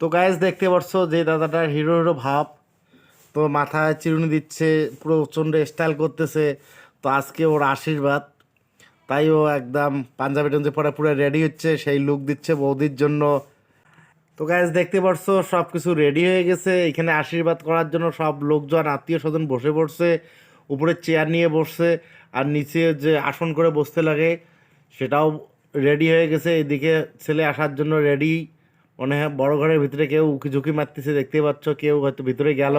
তো গাইজ দেখতে পাচ্ছ যে দাদাটার হিরো হিরো ভাব। তো মাথায় চিরুনি দিচ্ছে, পুরো প্রচণ্ড স্টাইল করতেছে। তো আজকে ওর আশীর্বাদ। তাই ও একদম পাঞ্জাবি টঞ্জাবি পরে পুরো রেডি হচ্ছে, সেই লুক দিচ্ছে বৌদির জন্য। তো গাইজ দেখতে পারছ সব কিছু রেডি হয়ে গেছে। এখানে আশীর্বাদ করার জন্য সব লোকজন, আত্মীয় স্বজন বসে পড়ছে, উপরে চেয়ার নিয়ে বসছে, আর নিচে যে আসন করে বসতে লাগে, সেটাও রেডি হয়ে গেছে। এদিকে ছেলে আসার জন্য রেডি মনে হয় বড় ঘরের ভিতরে কেউ উকি ঝুঁকি মারতেছে দেখতে পাচ্ছ কেউ হয়তো ভিতরে গেল।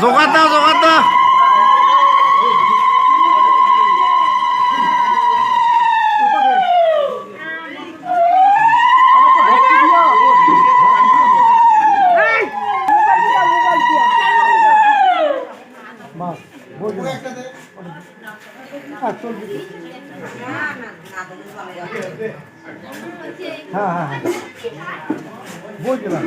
জোগাতা দাও হ্যাঁ হ্যাঁ হ্যাঁ বুঝলাম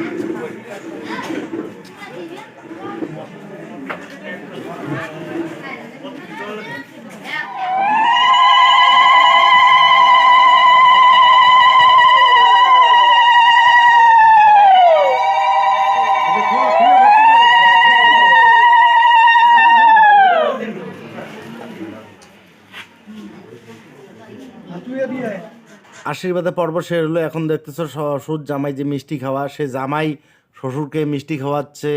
আশীর্বাদে পর্ব শেষ হলো। এখন দেখতেছো শ্বশুর জামাই যে মিষ্টি খাওয়া, সে জামাই শ্বশুরকে মিষ্টি খাওয়াচ্ছে,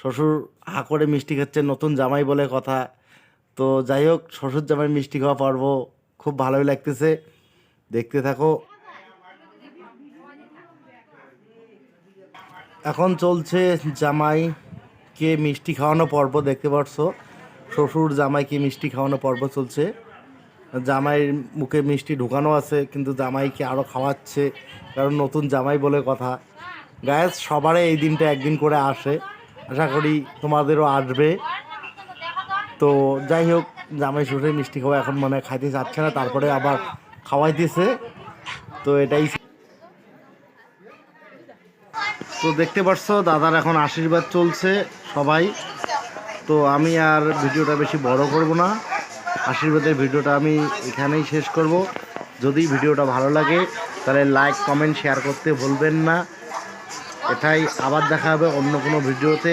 শ্বশুর হা করে মিষ্টি খাচ্ছে, নতুন জামাই বলে কথা। তো যাই হোক, শ্বশুর জামাই মিষ্টি খাওয়া পর্ব খুব ভালোই লাগতেছে। দেখতে থাকো। এখন চলছে জামাইকে মিষ্টি খাওয়ানো পর্ব, দেখতে পাচ্ছ শ্বশুর জামাইকে মিষ্টি খাওয়ানো পর্ব চলছে। জামাইয়ের মুখে মিষ্টি ঢুকানো আছে, কিন্তু জামাইকে আরও খাওয়াচ্ছে, কারণ নতুন জামাই বলে কথা। গ্যাস সবারই এই দিনটা একদিন করে আসে। আশা করি তোমাদেরও আসবে। তো যাই হোক, জামাই শ্বশুরের মিষ্টি খাওয়া এখন মনে হয় খাইতে চাচ্ছে না, তারপরে আবার খাওয়াইতেছে। তো এটাই তো দেখতে পাচ্ছ দাদার এখন আশীর্বাদ চলছে সবাই। তো আমি আর ভিডিওটা বেশি বড় করব না। আশীর্বাদের ভিডিওটা আমি এখানেই শেষ করব। যদি ভিডিওটা ভালো লাগে, তাহলে লাইক কমেন্ট শেয়ার করতে ভুলবেন না। এটাই আবার দেখা হবে অন্য কোনো ভিডিওতে।